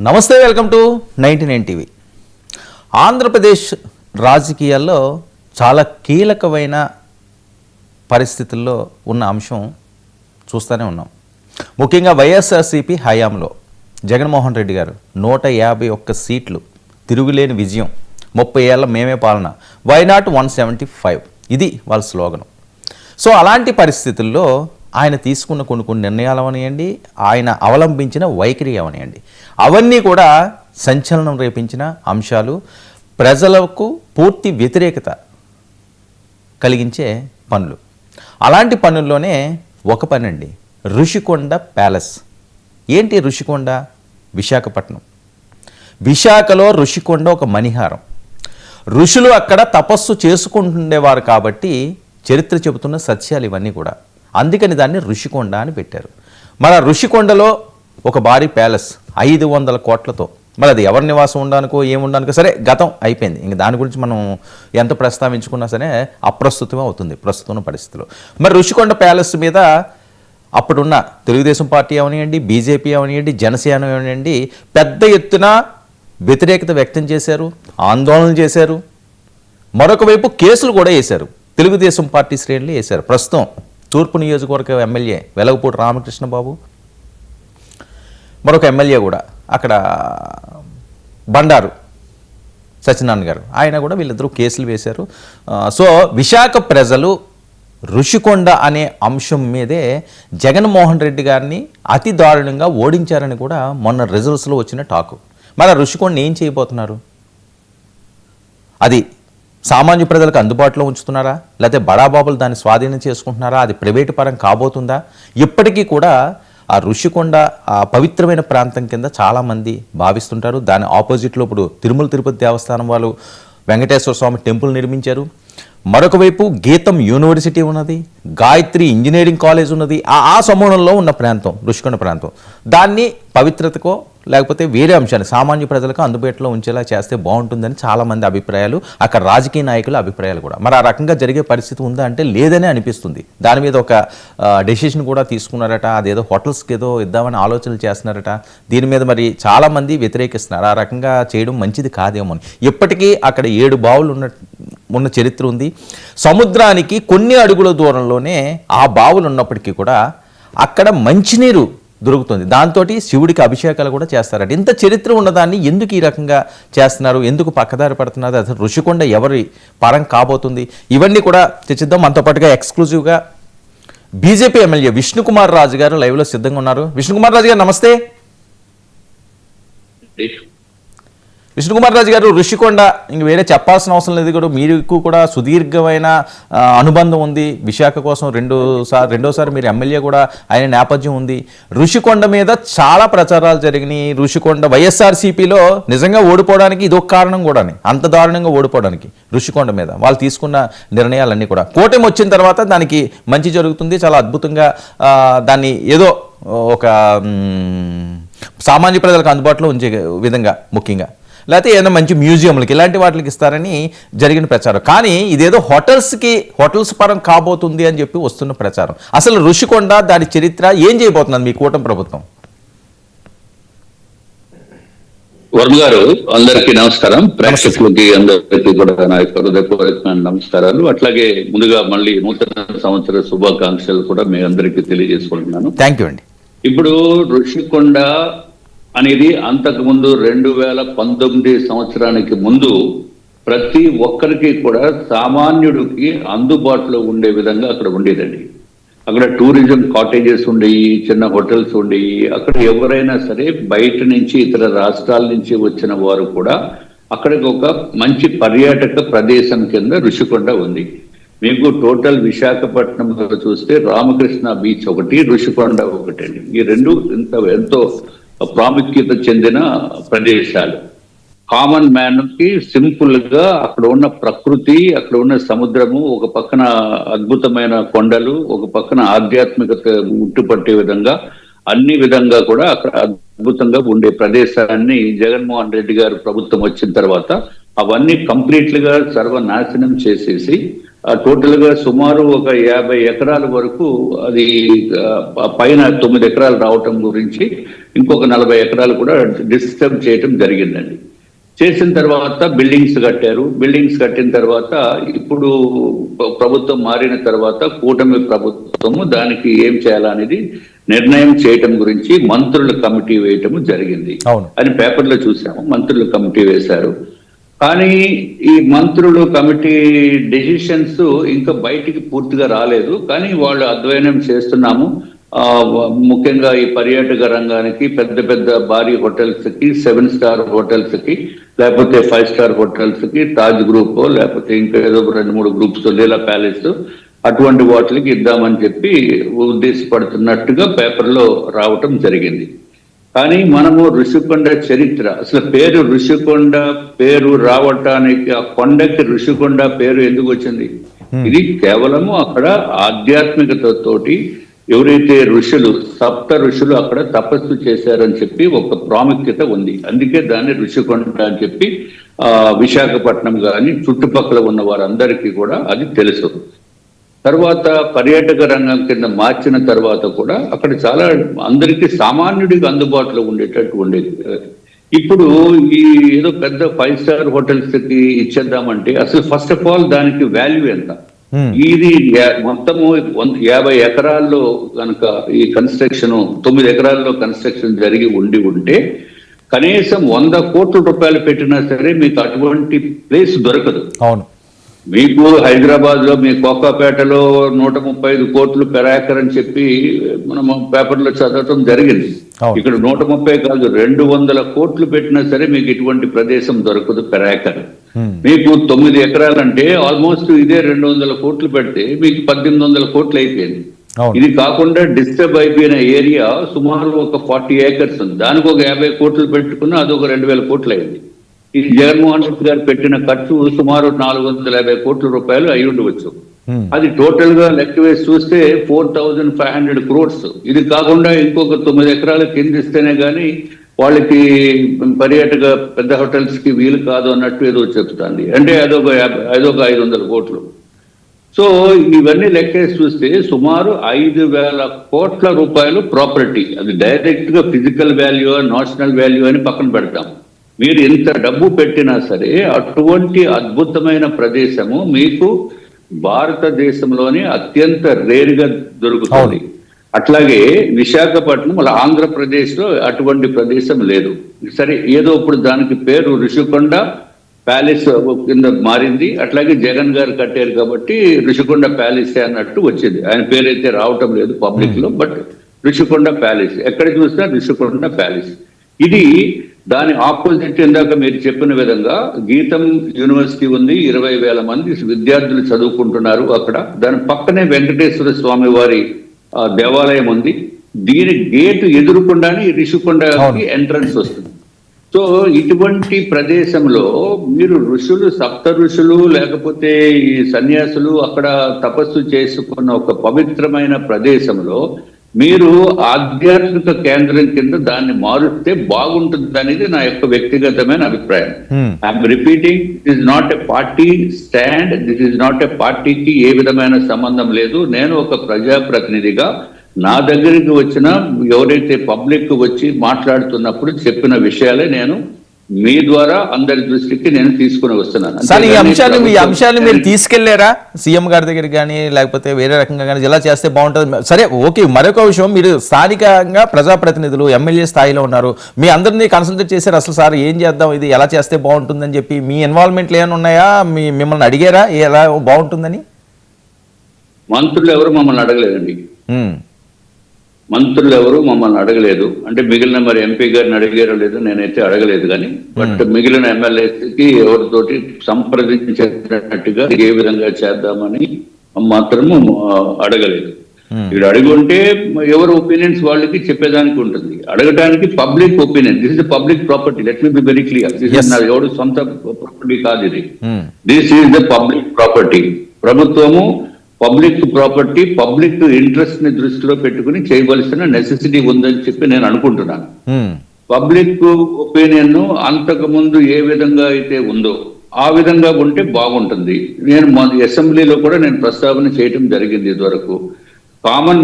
Namaste welcome to ninety nine TV. Andhra Pradesh రాజకీయాల్లో చాలా కీలకమైన పరిస్థితుల్లో ఉన్న అంశం చూస్తూనే ఉన్నాం. ముఖ్యంగా వైఎస్ఆర్సీపీ హయాంలో జగన్మోహన్ రెడ్డి గారు నూట యాభై ఒక్క సీట్లు తిరుగులేని విజయం ముప్పై ఏళ్ళ మేమే పాలన why not one seventy five ఇది వాళ్ళ స్లోగనం. సో అలాంటి పరిస్థితుల్లో ఆయన తీసుకున్న కొన్ని కొన్ని నిర్ణయాలు అవనియండి ఆయన అవలంబించిన వైఖరి అవనియండి. అవన్నీ కూడా సంచలనం రేపించిన అంశాలు ప్రజలకు పూర్తి వ్యతిరేకత కలిగించే పనులు. అలాంటి పనుల్లోనే ఒక పని అండి ఋషికొండ ప్యాలెస్. ఏంటి ఋషికొండ? విశాఖపట్నం. విశాఖలో ఋషికొండ ఒక మణిహారం. ఋషులు అక్కడ తపస్సు చేసుకుంటుండేవారు కాబట్టి చరిత్ర చెబుతున్న సత్యాలు ఇవన్నీ కూడా. అందుకని దాన్ని ఋషికొండ అని పెట్టారు. మన ఋషికొండలో ఒక భారీ ప్యాలెస్ ఐదు వందల కోట్లతో. మరి అది ఎవరి నివాసం ఉండడానికో ఏముండడానికో సరే గతం అయిపోయింది. ఇంక దాని గురించి మనం ఎంత ప్రస్తావించుకున్నా సరే అప్రస్తుతం అవుతుంది ప్రస్తుతం పరిస్థితిలో. మరి ఋషికొండ ప్యాలెస్ మీద అప్పుడున్న తెలుగుదేశం పార్టీ అవనివ్వండి బీజేపీ అవనివ్వండి జనసేన అవనివ్వండి పెద్ద ఎత్తున వ్యతిరేకత వ్యక్తం చేశారు ఆందోళన చేశారు. మరొక వైపు కేసులు కూడా వేశారు. తెలుగుదేశం పార్టీ శ్రేణులు వేశారు. ప్రస్తుతం తూర్పు నియోజకవర్గ ఎమ్మెల్యే వెలగపూడి రామకృష్ణ బాబు మరొక ఎమ్మెల్యే కూడా అక్కడ బండారు సత్యనారాయణ గారు. ఆయన కూడా వీళ్ళిద్దరూ కేసులు వేశారు. సో విశాఖ ప్రజలు ఋషికొండ అనే అంశం మీదే జగన్మోహన్ రెడ్డి గారిని అతి దారుణంగా ఓడించారని కూడా మొన్న రిజల్ట్స్లో వచ్చిన టాకు. మరి ఆ ఋషికొండ ఏం చేయబోతున్నారు? అది సామాన్య ప్రజలకు అందుబాటులో ఉంచుతున్నారా? లేకపోతే బడాబాబులు దాన్ని స్వాధీనం చేసుకుంటున్నారా? అది ప్రైవేటు పరం కాబోతుందా? ఇప్పటికీ కూడా ఆ ఋషికొండ ఆ పవిత్రమైన ప్రాంతం కింద చాలామంది భావిస్తుంటారు. దాని ఆపోజిట్లో ఇప్పుడు తిరుమల తిరుపతి దేవస్థానం వాళ్ళు వెంకటేశ్వర స్వామి టెంపుల్ నిర్మించారు. మరొక వైపు గీతం యూనివర్సిటీ ఉన్నది గాయత్రి ఇంజనీరింగ్ కాలేజ్ ఉన్నది ఆ ఆ సమూహంలో ఉన్న ప్రాంతం ఋషికొండ ప్రాంతం. దాన్ని పవిత్రతకో లేకపోతే వేరే అంశాన్ని సామాన్య ప్రజలకు అందుబాటులో ఉంచేలా చేస్తే బాగుంటుందని చాలామంది అభిప్రాయాలు అక్కడ రాజకీయ నాయకుల అభిప్రాయాలు కూడా. మరి ఆ రకంగా జరిగే పరిస్థితి ఉందా అంటే లేదనే అనిపిస్తుంది. దాని మీద ఒక డెసిషన్ కూడా తీసుకున్నారట అదేదో హోటల్స్కి ఏదో ఇద్దామని ఆలోచనలు చేస్తున్నారట. దీని మీద మరి చాలామంది వ్యతిరేకిస్తున్నారు. ఆ రకంగా చేయడం మంచిది కాదేమో అని. ఇప్పటికీ అక్కడ ఏడు బావులు ఉన్న ఉన్న చరిత్ర ఉంది. సముద్రానికి కొన్ని అడుగుల దూరంలోనే ఆ బావులు ఉన్నప్పటికీ కూడా అక్కడ మంచినీరు దొరుకుతుంది. దాంతో శివుడికి అభిషేకాలు కూడా చేస్తారట. ఇంత చరిత్ర ఉన్నదాన్ని ఎందుకు ఈ రకంగా చేస్తున్నారు? ఎందుకు పక్కదారి పడుతున్నారు? అసలు ఋషికొండ ఎవరి పరం కాబోతుంది? ఇవన్నీ కూడా తెచ్చిద్దాం మనతో పాటుగా ఎక్స్క్లూజివ్గా బీజేపీ ఎమ్మెల్యే విష్ణుకుమార్ రాజు గారు లైవ్లో సిద్ధంగా ఉన్నారు. విష్ణుకుమార్ రాజు గారు నమస్తే. విష్ణుకుమార్ రాజు గారు ఋషికొండ ఇంక వేరే చెప్పాల్సిన అవసరం లేదు కూడా మీకు కూడా సుదీర్ఘమైన అనుబంధం ఉంది. విశాఖ కోసం రెండు సార్ రెండోసారి మీరు ఎమ్మెల్యే కూడా ఆయన నేపథ్యం ఉంది. ఋషికొండ మీద చాలా ప్రచారాలు జరిగినాయి. ఋషికొండ వైఎస్ఆర్సీపీలో నిజంగా ఓడిపోవడానికి ఇదొక కారణం కూడా అంత దారుణంగా ఓడిపోవడానికి ఋషికొండ మీద. వాళ్ళు తీసుకున్న నిర్ణయాలన్నీ కూడా. కూటమి వచ్చిన తర్వాత దానికి మంచి జరుగుతుంది. చాలా అద్భుతంగా దాన్ని ఏదో ఒక సామాన్య ప్రజలకు అందుబాటులో ఉంచే విధంగా ముఖ్యంగా. లేకపోతే ఏదైనా మంచి మ్యూజియంలకి ఇలాంటి వాటికి ఇస్తారని జరిగిన ప్రచారం. కానీ ఇదేదో హోటల్స్కి హోటల్స్ పరం కాబోతుంది అని చెప్పి వస్తున్న ప్రచారం. అసలు ఋషికొండ దాని చరిత్ర ఏం చేయబోతున్నది మీ కూటమి ప్రభుత్వం? వర్మ గారు అందరికీ నమస్కారం. ప్రేక్షకులకి అందరికీ కూడా నా యొక్క హృదయపూర్వకమైన నమస్కారాలు. అట్లాగే ముందుగా మళ్ళీ నూతన సంవత్సర శుభాకాంక్షలు కూడా మీ అందరికీ తెలియజేసుకుంటున్నాను. థ్యాంక్ యూ అండి. ఇప్పుడు ఋషికొండ అనేది అంతకు ముందు రెండు వేల పంతొమ్మిది సంవత్సరానికి ముందు ప్రతి ఒక్కరికి కూడా సామాన్యుడికి అందుబాటులో ఉండే విధంగా అక్కడ ఉండేదండి. అక్కడ టూరిజం కాటేజెస్ ఉండేవి చిన్న హోటల్స్ ఉండేవి అక్కడ ఎవరైనా సరే బయట నుంచి ఇతర రాష్ట్రాల నుంచి వచ్చిన వారు కూడా అక్కడికి ఒక మంచి పర్యాటక ప్రదేశం కింద ఋషికొండ ఉంది. మీకు టోటల్ విశాఖపట్నంలో చూస్తే రామకృష్ణ బీచ్ ఒకటి ఋషికొండ ఒకటి అండి ఈ రెండు ఇంత ఎంతో ప్రాముఖ్యత చెందిన ప్రదేశాలు. కామన్ మ్యాన్కి సింపుల్గా అక్కడ ఉన్న ప్రకృతి అక్కడ ఉన్న సముద్రము ఒక పక్కన అద్భుతమైన కొండలు ఒక పక్కన ఆధ్యాత్మికత ముట్టుపట్టే విధంగా అన్ని విధంగా కూడా అక్కడ అద్భుతంగా ఉండే ప్రదేశాన్ని జగన్మోహన్ రెడ్డి గారు ప్రభుత్వం వచ్చిన తర్వాత అవన్నీ కంప్లీట్గా సర్వనాశనం చేసేసి టోటల్గా సుమారు ఒక యాభై ఎకరాల వరకు అది పైన తొమ్మిది ఎకరాలు రావటం గురించి ఇంకొక నలభై ఎకరాలు కూడా డిస్టర్బ్ చేయటం జరిగిందండి. చేసిన తర్వాత బిల్డింగ్స్ కట్టారు. బిల్డింగ్స్ కట్టిన తర్వాత ఇప్పుడు ప్ర- ప్రభుత్వం మారిన తర్వాత కూటమి ప్రభుత్వము దానికి ఏం చేయాలనేది నిర్ణయం చేయటం గురించి మంత్రుల కమిటీ వేయటము జరిగింది. అని పేపర్లో చూసాము. మంత్రులు కమిటీ వేశారు. కానీ ఈ మంత్రులు కమిటీ డెసిషన్స్ ఇంకా బయటికి పూర్తిగా రాలేదు. కానీ వాళ్ళు అధ్యయనం చేస్తున్నాము. ముఖ్యంగా ఈ పర్యాటక రంగానికి పెద్ద పెద్ద భారీ హోటల్స్కి సెవెన్ స్టార్ హోటల్స్కి లేకపోతే ఫైవ్ స్టార్ హోటల్స్కి తాజ్ గ్రూప్ లేకపోతే ఇంకా ఏదో ఒక రెండు మూడు గ్రూప్స్ లీలా ప్యాలెస్ అటువంటి వాటికి ఇద్దామని చెప్పి ఉద్దేశపడుతున్నట్టుగా పేపర్లో రావటం జరిగింది. కానీ మనము ఋషికొండ చరిత్ర అసలు పేరు ఋషికొండ పేరు రావటానికి ఆ కొండకి ఋషికొండ పేరు ఎందుకు వచ్చింది? ఇది కేవలము అక్కడ ఆధ్యాత్మికత తోటి ఎవరైతే ఋషులు సప్త ఋషులు అక్కడ తపస్సు చేశారని చెప్పి ఒక ప్రాముఖ్యత ఉంది. అందుకే దాన్ని ఋషికొండ అని చెప్పి ఆ విశాఖపట్నం కానీ చుట్టుపక్కల ఉన్న వారందరికీ కూడా అది తెలుసు. తర్వాత పర్యాటక రంగం కింద మార్చిన తర్వాత కూడా అక్కడ చాలా అందరికీ సామాన్యుడికి అందుబాటులో ఉండేటట్టు ఉండేది. ఇప్పుడు ఈ ఏదో పెద్ద ఫైవ్ స్టార్ హోటల్స్కి ఇచ్చేద్దామంటే అసలు ఫస్ట్ ఆఫ్ ఆల్ దానికి వాల్యూ ఎంత. ఇది మొత్తము యాభై ఎకరాల్లో కనుక ఈ కన్స్ట్రక్షన్ తొమ్మిది ఎకరాల్లో కన్స్ట్రక్షన్ జరిగి ఉండి ఉంటే కనీసం వంద కోట్ల రూపాయలు పెట్టినా సరే మీకు అటువంటి ప్లేస్ దొరకదు. అవును. మీకు హైదరాబాద్లో మీ కోకాపేటలో నూట ముప్పై ఐదు కోట్లు పెరాకర్ అని చెప్పి మనం పేపర్లో చదవటం జరిగింది. ఇక్కడ నూట ముప్పై కాదు రెండు వందల కోట్లు పెట్టినా సరే మీకు ఇటువంటి ప్రదేశం దొరకదు పెరాకర్. మీకు తొమ్మిది ఎకరాలంటే ఆల్మోస్ట్ ఇదే రెండు వందల కోట్లు పెడితే మీకు పద్దెనిమిది వందల కోట్లు అయిపోయింది. ఇది కాకుండా డిస్టర్బ్ అయిపోయిన ఏరియా సుమారు ఒక ఫార్టీ ఏకర్స్ ఉంది. దానికి ఒక యాభై కోట్లు పెట్టుకున్నా అది ఒక రెండు వేల కోట్లు అయింది. ఈ జగన్మోహన్ రెడ్డి గారు పెట్టిన ఖర్చు సుమారు నాలుగు వందల యాభై కోట్ల రూపాయలు అయి ఉండవచ్చు. అది టోటల్గా లెక్క వేసి చూస్తే four thousand five hundred crores ఇది కాకుండా ఇంకొక తొమ్మిది ఎకరాల కింద ఇస్తేనే గానీ వాళ్ళకి పర్యాటక పెద్ద హోటల్స్కి వీలు కాదు అన్నట్టు ఏదో చెప్తాంది. అంటే అదొక అదొక ఐదు వందల కోట్లు. సో ఇవన్నీ లెక్కేసి చూస్తే సుమారు ఐదు వేల కోట్ల రూపాయలు ప్రాపర్టీ అది డైరెక్ట్గా ఫిజికల్ వాల్యూ నేషనల్ వాల్యూ అని పక్కన పెడతాం. మీరు ఎంత డబ్బు పెట్టినా సరే అటువంటి అద్భుతమైన ప్రదేశము మీకు భారతదేశంలోనే అత్యంత రేర్గా దొరుకుతుంది అట్లాగే విశాఖపట్నం అలా ఆంధ్రప్రదేశ్లో అటువంటి ప్రదేశం లేదు. సరే ఏదో ఇప్పుడు దానికి పేరు ఋషికొండ ప్యాలెస్ కింద మారింది. అట్లాగే జగన్ గారు కట్టారు కాబట్టి ఋషికొండ ప్యాలెస్ అన్నట్టు వచ్చింది. ఆయన పేరైతే రావటం లేదు పబ్లిక్లో బట్ ఋషికొండ ప్యాలెస్. ఎక్కడ చూసినా ఋషికొండ ప్యాలెస్. ఇది దాని ఆపోజిట్ ఇందాక మీరు చెప్పిన విధంగా గీతం యూనివర్సిటీ ఉంది ఇరవై వేల మంది విద్యార్థులు చదువుకుంటున్నారు అక్కడ. దాని పక్కనే వెంకటేశ్వర స్వామి వారి దేవాలయం ఉంది. దీని గేటు ఎదురుకుండానే అవును. ఎంట్రన్స్ వస్తుంది. సో ఇటువంటి ప్రదేశంలో మీరు ఋషులు సప్త ఋషులు లేకపోతే ఈ సన్యాసులు అక్కడ తపస్సు చేసుకున్న ఒక పవిత్రమైన ప్రదేశంలో మీరు ఆధ్యాత్మిక కేంద్రం కింద దాన్ని మారుస్తే బాగుంటుంది అనేది నా యొక్క వ్యక్తిగతమైన అభిప్రాయం. I'm repeating this not a party stand this is not a పార్టీకి ఏ విధమైన సంబంధం లేదు నేను ఒక ప్రజాప్రతినిధిగా నా దగ్గరికి వచ్చిన ఎవరైతే పబ్లిక్ వచ్చి మాట్లాడుతున్నప్పుడు చెప్పిన విషయాలే నేను మీ ద్వారా అందరి దృష్టికి నేను తీసుకుని వస్తున్నాను. సార్ ఈ అంశాలు ఈ అంశాలు మీరు తీసుకెళ్ళారా? సీఎం గారి దగ్గరికి కానీ లేకపోతే వేరే రకంగా కానీ ఇలా చేస్తే బాగుంటుంది. సరే ఓకే మరొక విషయం మీరు స్థానికంగా ప్రజాప్రతినిధులు ఎమ్మెల్యే స్థాయిలో ఉన్నారు. మీ అందరినీ కన్సల్టేట్ చేశారు అసలు సార్ ఏం చేద్దాం ఇది ఎలా చేస్తే బాగుంటుందని చెప్పి మీ ఇన్వాల్వ్మెంట్లు ఏమైనా ఉన్నాయా? మీ మిమ్మల్ని అడిగారా? ఎలా బాగుంటుందని? మంత్రులు ఎవరు మమ్మల్ని అడగలేదండి. మంత్రులు ఎవరు మమ్మల్ని అడగలేదు. అంటే మిగిలిన మరి ఎంపీ గారిని అడిగారో లేదో నేనైతే అడగలేదు కానీ బట్ మిగిలిన ఎమ్మెల్యేకి ఎవరితోటి సంప్రదించినట్టుగా ఏ విధంగా చేద్దామని మాత్రము అడగలేదు. Hmm. ఇక్కడ అడిగి ఉంటే ఎవరి ఒపీనియన్స్ వాళ్ళకి చెప్పేదానికి ఉంటుంది. అడగటానికి public opinion. This is public property let me be very clear this. Is నా ఎవడు సొంత ప్రాపర్టీ కాదు ఇది. This is the public property ప్రభుత్వము పబ్లిక్ ప్రాపర్టీ పబ్లిక్ ఇంట్రెస్ట్ని దృష్టిలో పెట్టుకుని చేయవలసిన నెసెసిటీ ఉందని చెప్పి నేను అనుకుంటున్నాను. పబ్లిక్ ఒపీనియన్ అంతకు ముందు ఏ విధంగా అయితే ఉందో ఆ విధంగా ఉంటే బాగుంటుంది. నేను అసెంబ్లీలో కూడా నేను ప్రస్తావన చేయటం జరిగింది ఇదివరకు. కామన్